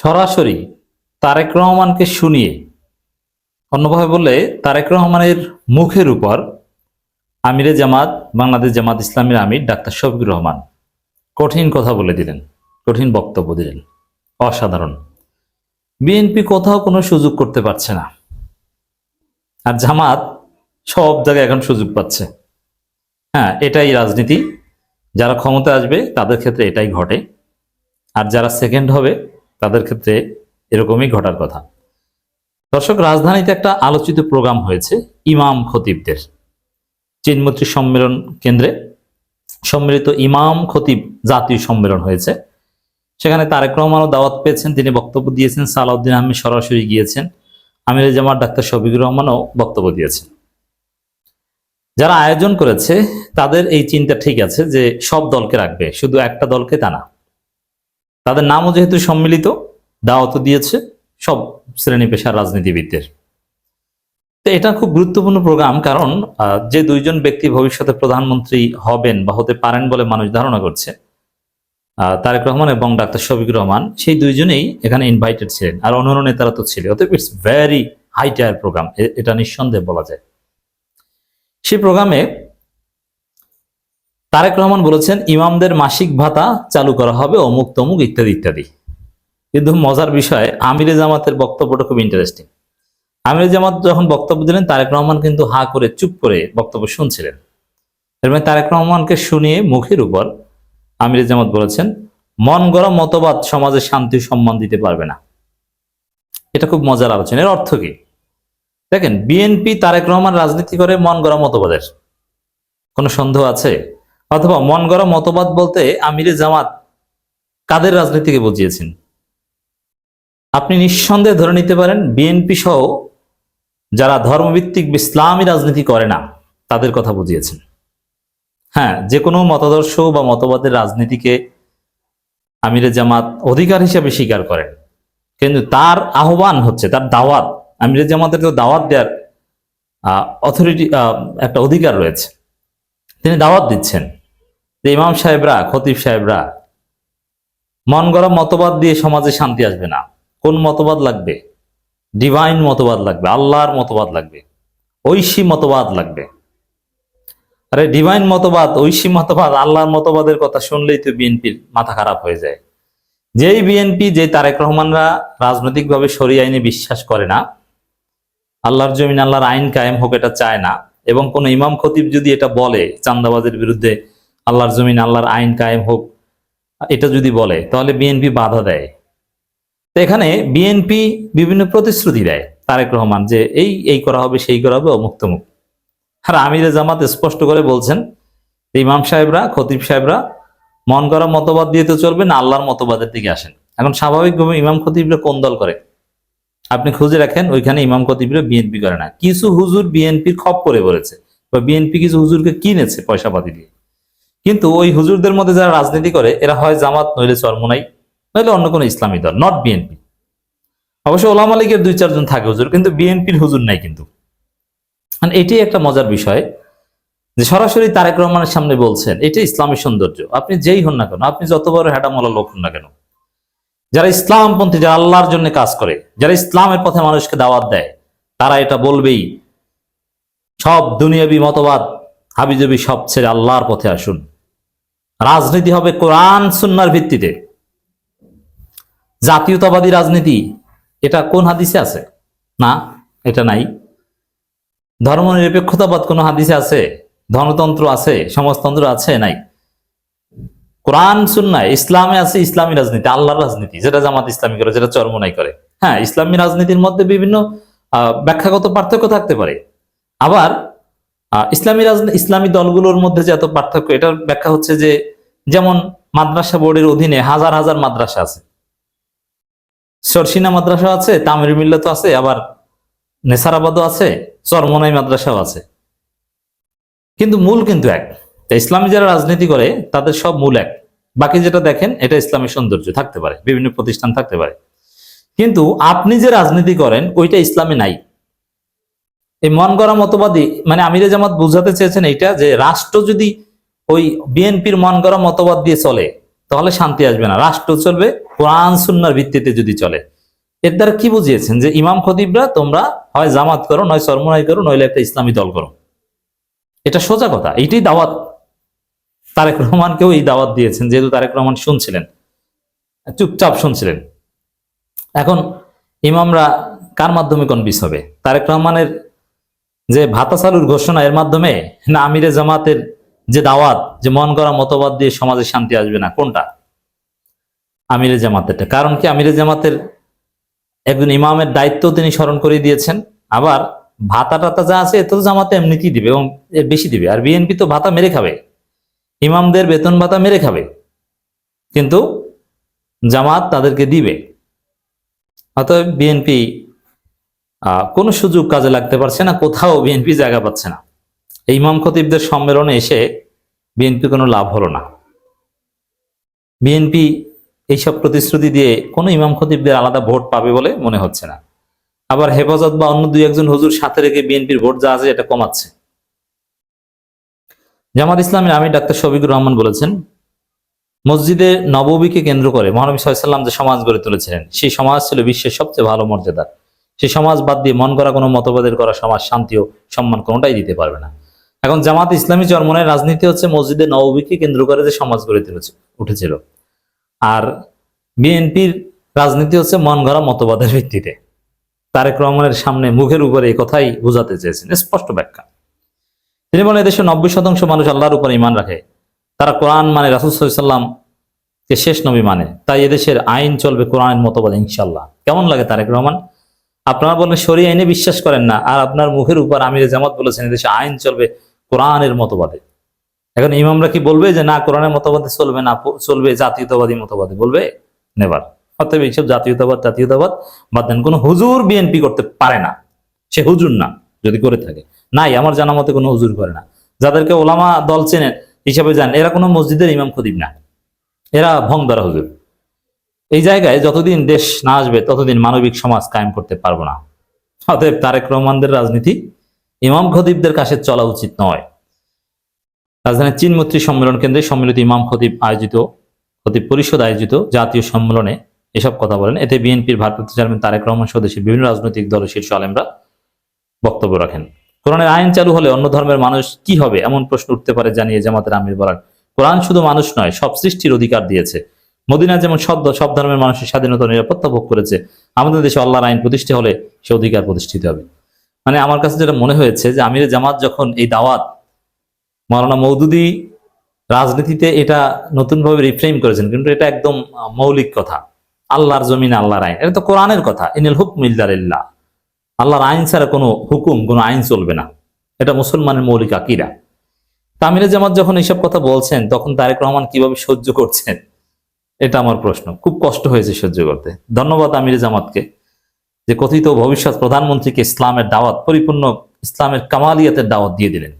সরাসরি তারেক রহমানকে শুনিয়ে অন্যভাবে বললে তারেক রহমানের মুখের উপর আমিরে জামাত, বাংলাদেশ জামাত ইসলামের আমির ডাক্তার শফিকুর রহমান কঠিন কথা বলে দিলেন, কঠিন বক্তব্য দিলেন। অসাধারণ। বিএনপি কোথাও কোনো সুযোগ করতে পারছে না। আর জামাত সব জায়গায় এখন সুযোগ পাচ্ছে। হ্যাঁ এটাই রাজনীতি। যারা ক্ষমতা আসবে, তাদের ক্ষেত্রে এটাই ঘটে। আর যারা সেকেন্ড হবে তাদের ক্ষেত্রে এরকমই ঘটার কথা। দর্শক, রাজধানীতে একটা আলোচিত প্রোগ্রাম হয়েছে ইমাম খতিবদের। চিনমন্ত্রী সম্মেলন কেন্দ্রে সম্মিলিত ইমাম খতিব জাতীয় সম্মেলন হয়েছে। সেখানে তারেক রহমানও দাওয়াত পেয়েছেন, তিনি বক্তব্য দিয়েছেন, সালাউদ্দিন আহমেদ সরাসরি গিয়েছেন, আমির জামার ডাক্তার শফিকুর রহমানও বক্তব্য দিয়েছেন। যারা আয়োজন করেছে, তাদের এই চিন্তা ঠিক আছে যে সব দলকে রাখবে, শুধু একটা দলকে তা না। তাদের নামও যেহেতু সম্মিলিত, দাওয়াতও দিয়েছে সব শ্রেণি পেশার রাজনীতিবিদদের। তো এটা খুব গুরুত্বপূর্ণ প্রোগ্রাম কারণ যে দুইজন ব্যক্তি ভবিষ্যতে প্রধানমন্ত্রী হবেন বা হতে পারেন বলে মানুষ ধারণা করছে তারেক রহমান এবং ডাক্তার শফিক রহমান, সেই দুইজনেই এখানে ইনভাইটেড ছিলেন। আর অন্যান্য নেতারা তো ছিল। অতএব it's very high tier program এটা নিঃসন্দেহে বলা যায়। সেই প্রোগ্রামে তারেক রহমান বলেছেন, ইমামদের মাসিক ভাতা চালু করা হবে, অমুক তমুক ইত্যাদি ইত্যাদি। কিন্তু মজার বিষয়, আমিরে জামাতের বক্তব্যটা খুব ইন্টারেস্টিং আমির জামাত যখন বক্তব্য দিলেন, তারেক রহমান কিন্তু হা করে, চুপ করে বক্তব্য শুনছিলেন। এর মানে তারেক রহমানকে শুনিয়ে মুখের উপর আমিরে জামাত বলেছেন, মন গড়া মতবাদ সমাজে শান্তি সম্মান দিতে পারবে না। এটা খুব মজার আলোচনা। এর অর্থ কি? দেখেন, বিএনপি তারেক রহমান রাজনীতি করে মন গড়া মতবাদের। কোনো সন্দেহ আছে? অথবা মন গড়া মতবাদ বলতে আমিরে জামাত কাদের রাজনীতিকে বুঝিয়েছেন? আপনি নিঃসন্দেহে ধরে নিতে পারেন বিএনপি সহ যারা ধর্মভিত্তিক ইসলামী রাজনীতি করে না, তাদের কথা বুঝিয়েছেন। হ্যাঁ যে কোনো মতাদর্শ বা মতবাদের রাজনীতিকে আমিরে জামাত অধিকার হিসেবে স্বীকার করেন। কিন্তু তার আহ্বান হচ্ছে, তার দাওয়াত, আমিরে জামাতের তো দাওয়াত দেওয়ার অথরিটি একটা অধিকার রয়েছে। তিনি দাওয়াত দিচ্ছেন। যে ইমাম সাহেবরা, খতিব সাহেবরা, মন গড়া মতবাদ দিয়ে সমাজে শান্তি আসবে না। কোন মতবাদ লাগবে? ডিভাইন মতবাদ লাগবে, আল্লাহর মতবাদ লাগবে, ঐশী মতবাদ লাগবে। আরে ডিভাইন মতবাদ, ঐশী মতবাদ, আল্লাহর মতবাদের কথা শুনলেই তো বিএনপির মাথা খারাপ হয়ে যায়। যেই বিএনপি যে তারেক রহমানরা রাজনৈতিকভাবে সরি আইনে বিশ্বাস করে না, আল্লাহর জমিন, আল্লাহর আইন কায়েম হোক এটা চায় না, এবং কোন ইমাম খতিব যদি এটা বলে চান্দাবাজের বিরুদ্ধে আল্লাহর জমিন, আল্লাহর আইন কায়েম হোক, এটা যদি বলে, তাহলে বিএনপি বাধা দেয়। তো এখানে বিএনপি বিভিন্ন প্রতিশ্রুতি দেয় তারেক রহমান যে এই এই করা হবে, সেই করা হবে, অমুক তমুক। আর আমিরে জামাত স্পষ্ট করে বলছেন, ইমাম সাহেবরা, খতিব সাহেবরা, মন করা মতবাদ দিয়ে তো চলবে না, আল্লাহর মতবাদের দিকে আসেন। এখন স্বাভাবিকভাবে ইমাম খতিবরা কোন দল করে? আপনি খুঁজে রাখেন, ওইখানে ইমাম খতিবরা বিএনপি করে না। কিছু হুজুর বিএনপির খপ করে বলেছে, বা বিএনপি কিছু হুজুরকে কিনেছে পয়সা পাতি দিয়ে। কিন্তু ওই হুজুরদের মধ্যে যারা রাজনীতি করে, এরা হয় জামাত, নইলে চরমোনাই, নইলে অন্য কোনো ইসলামী দল নট বিএনপি অবশ্য ওলামা লীগের দুই, চারজন থাকে হুজুর, কিন্তু বিএনপির হুজুর নাই কিন্তু। মানে এটি একটা মজার বিষয় যে সরাসরি তারেক রহমানের সামনে বলছেন, এটা ইসলামী সৌন্দর্য। আপনি যেই হন না কেন, আপনি যত বড় হ্যাডামলা লোক হন না কেন। যারা ইসলামপন্থী, যারা আল্লাহর জন্য কাজ করে, যারা ইসলামের পথে মানুষকে দাওয়াত দেয়, তারা এটা বলবেই, সব দুনিয়াবি মতবাদ, হাবিজবি সব ছেড়ে আল্লাহর পথে আসুন। রাজনীতি হবে কোরআন, সুন্নার ভিত্তিতে। জাতীয়তাবাদী রাজনীতি, এটা কোন হাদিসে আছে? না, এটা নাই। ধর্মনিরপেক্ষতাবাদ কোন হাদিসে আছে? ধনতন্ত্র আছে? সমাজতন্ত্র আছে? নাই। কোরআন সুন্নায় ইসলামে আছে ইসলামী রাজনীতি, আল্লাহর রাজনীতি, যেটা জামাত ইসলামী করে, যেটা চরমনাই করে। হ্যাঁ ইসলামী রাজনীতির মধ্যে বিভিন্ন ব্যাখ্যাগত পার্থক্য থাকতে পারে। আবার ইসলামী রাজনীতি ইসলামী দলগুলোর মধ্যে যে এত পার্থক্য, এটার ব্যাখ্যা হচ্ছে যে যেমন মাদ্রাসা বোর্ডের অধীনে হাজার হাজার মাদ্রাসা আছে। সরসিনা মাদ্রাসা আছে, তামির মিল্লাত আছে, আবার নেসারাবাদও আছে, চরমনাই মাদ্রাসাও আছে। কিন্তু মূল কিন্তু এক। ইসলামী যারা রাজনীতি করে, তাদের সব মূল এক। বাকি যেটা দেখেন, এটা ইসলামী সৌন্দর্য থাকতে পারে, বিভিন্ন প্রতিষ্ঠান থাকতে পারে। কিন্তু আপনি যে রাজনীতি করেন, ওইটা ইসলামে নাই। এই মন গড়া মতবাদী মানে আমিরে জামাত বুঝাতে চেয়েছেন এইটা যে রাষ্ট্র যদি ওই বিএনপির মন গড়া মতবাদ দিয়ে চলে, তাহলে শান্তি আসবে না। রাষ্ট্র চলবে, কোরআন সুন্নার ভিত্তিতে যদি চলে। এর দ্বারা কি বুঝিয়েছেন যে ইমাম খতিবরা তোমরা হয় জামাত করো, নয় সরমনাই করো, নইলে একটা ইসলামী দল করো? এটা সোজা কথা, এইটাই দাওয়াত। তারেক রহমানকেও এই দাওয়াত দিয়েছেন, যেহেতু তারেক রহমান শুনছিলেন, চুপচাপ শুনছিলেন। এখন ইমামরা কার মাধ্যমে কনভিস হবে? তারেক রহমানের যে ভাতা চালুর ঘোষণা এর মাধ্যমে, না আমিরে জামাতের যে দাওয়াত, যে মন করা মতবাদ দিয়ে সমাজে শান্তি আসবে না, কোনটা? আমিরে জামাতেরটা। কারণ কি? আমিরে জামাতের একজন ইমামের দায়িত্ব তিনি স্মরণ করে দিয়েছেন। আবার ভাতা টাতা যা আছে এত জামাতে এমনিতেই দিবে? এবং বেশি দিবে। আর বিএনপি তো ভাতা মেরে খাবে। ইমামদের বেতন ভাতা মেরে খাবে। কিন্তু জামাত তাদেরকে দিবে। অতএব বিএনপি কোনো সুযোগ কাজে লাগতে পারছে না, কোথাও বিএনপি জায়গা পাচ্ছে না। এই ইমাম খতিবদের সম্মেলনে এসে বিএনপি কোনো লাভ হলো না। বিএনপি এইসব প্রতিশ্রুতি দিয়ে কোনো ইমাম খতিবদের আলাদা ভোট পাবে বলে মনে হচ্ছে না। আবার হেফাজত বা অন্য দুই একজন হুজুর সাথে রেখে বিএনপির ভোট যা আছে এটা কমাচ্ছে। জামাত ইসলামের আমির ডাক্তার শফিকুর রহমান বলেছেন, মসজিদে নববীকে কেন্দ্র করে মহানবী সাল্লাম যে সমাজ গড়ে তুলেছিলেন, সেই সমাজ ছিল বিশ্বের সবচেয়ে ভালো মর্যাদার। সেই সমাজ বাদ দিয়ে মন করা কোনো মতবাদের করা সমাজ শান্তি ও সম্মান কোনোটাই দিতে পারবে না। এখন জামাত ইসলামী চরমনের রাজনীতি হচ্ছে মসজিদে নববীকে কেন্দ্র করে যে সমাজ গড়ে তুলেছে, উঠেছিল। আর বিএনপির রাজনীতি হচ্ছে মন গড়া মতবাদের ভিত্তিতে। তারেক রহমানের সামনে মুখের উপরে এই কথাই বোঝাতে চেয়েছেন স্পষ্ট ব্যাখ্যা। তিনি বলেন, এদেশে নব্বই শতাংশ মানুষ আল্লাহর উপর ইমান রাখে। তারা কোরআন মানে রাসুল সাল্লাম কে শেষ নবী মানে। তাই এদেশের আইন চলবে কোরআনের মতবাদ ইনশাল্লাহ কেমন লাগে তারেক রহমান? আপনারা বলেন সরি আইনে বিশ্বাস করেন না, আর আপনার মুখের উপর আমির জামাত বলেছেন, এদেশে আইন চলবে, কোরআনের মতবাদে। এখন ইমামরা কি বলবে যে, না, কোরআনের মতবাদে চলবে না, চলবে জাতীয়তাবাদী মতবাদে? বলবে নেবার অতএব এইসব জাতীয়তাবাদ জাতীয়তাবাদ বাদ দেন। কোনো হুজুর বিএনপি করতে পারে না, সে হুজুর না, যদি করে থাকে। নাই, আমার জানা মতে কোনো হুজুর করে না। যাদেরকে ওলামা দল চেনেন, হিসাবে যান এরা কোনো মসজিদের ইমাম খদিব না। এরা ভং দ্বারা হুজুর। এই জায়গায় যতদিন দেশ না আসবে, ততদিন মানবিক সমাজ কায়েম করতে পারব না। অতএব তারেক রহমানদের রাজনীতি ইমাম খতিবদের কাছে চলা উচিত নয়। রাজধানীর চীন মৈত্রী সম্মেলন কেন্দ্রে সম্মিলিত ইমাম খতিব আয়োজিত, খতিব পরিষদ আয়োজিত জাতীয় সম্মেলনে এসব কথা বলেন। এতে বিএনপির ভারপ্রাপ্ত চেয়ারম্যান তারেক রহমান সহ দেশের বিভিন্ন রাজনৈতিক দলের শীর্ষ আলেমরা বক্তব্য রাখেন। কোরআনের আইন চালু হলে অন্য ধর্মের মানুষ কি হবে, এমন প্রশ্ন উঠতে পারে, জানিয়ে জামাতের আমির বলেন। কোরআন শুধু মানুষ নয়, সব সৃষ্টির অধিকার দিয়েছে। মদিনা যেমন সব সব ধর্মের মানুষের স্বাধীনতা নিরাপত্তা ভোগ করেছে, আমাদের দেশে আল্লাহর আইন প্রতিষ্ঠা হলে সে অধিকার প্রতিষ্ঠিত হবে। মানে আমার কাছে যেটা মনে হয়েছে যে আমির জামাত যখন এই দাওয়াত মৌলানা মৌদুদি রাজনীতিতে এটা নতুনভাবে রিফ্রেম করেছেন, কিন্তু এটা একদম মৌলিক কথা। আল্লাহর জমিন, আল্লাহর আইন, এটা তো কোরআনের কথা। ইনিল হুকম ইল্লাহ আল্লাহর আইন ছাড়া কোনো হুকুম, কোনো আইন চলবে না। এটা মুসলমানের মৌলিক আকিরা। তামিরে জামাত যখন এইসব কথা বলছেন, তখন তারেক রহমান কীভাবে সহ্য করছেন? এটা আমার প্রশ্ন। খুব কষ্ট হয়েছে সহ্য করতে। ধন্যবাদ আমির জামাতকে যে কথিত ভবিষ্যৎ প্রধানমন্ত্রীকে ইসলামের দাওয়াত, পরিপূর্ণ ইসলামের কামালিয়াতের দাওয়াত দিয়ে দিলেন।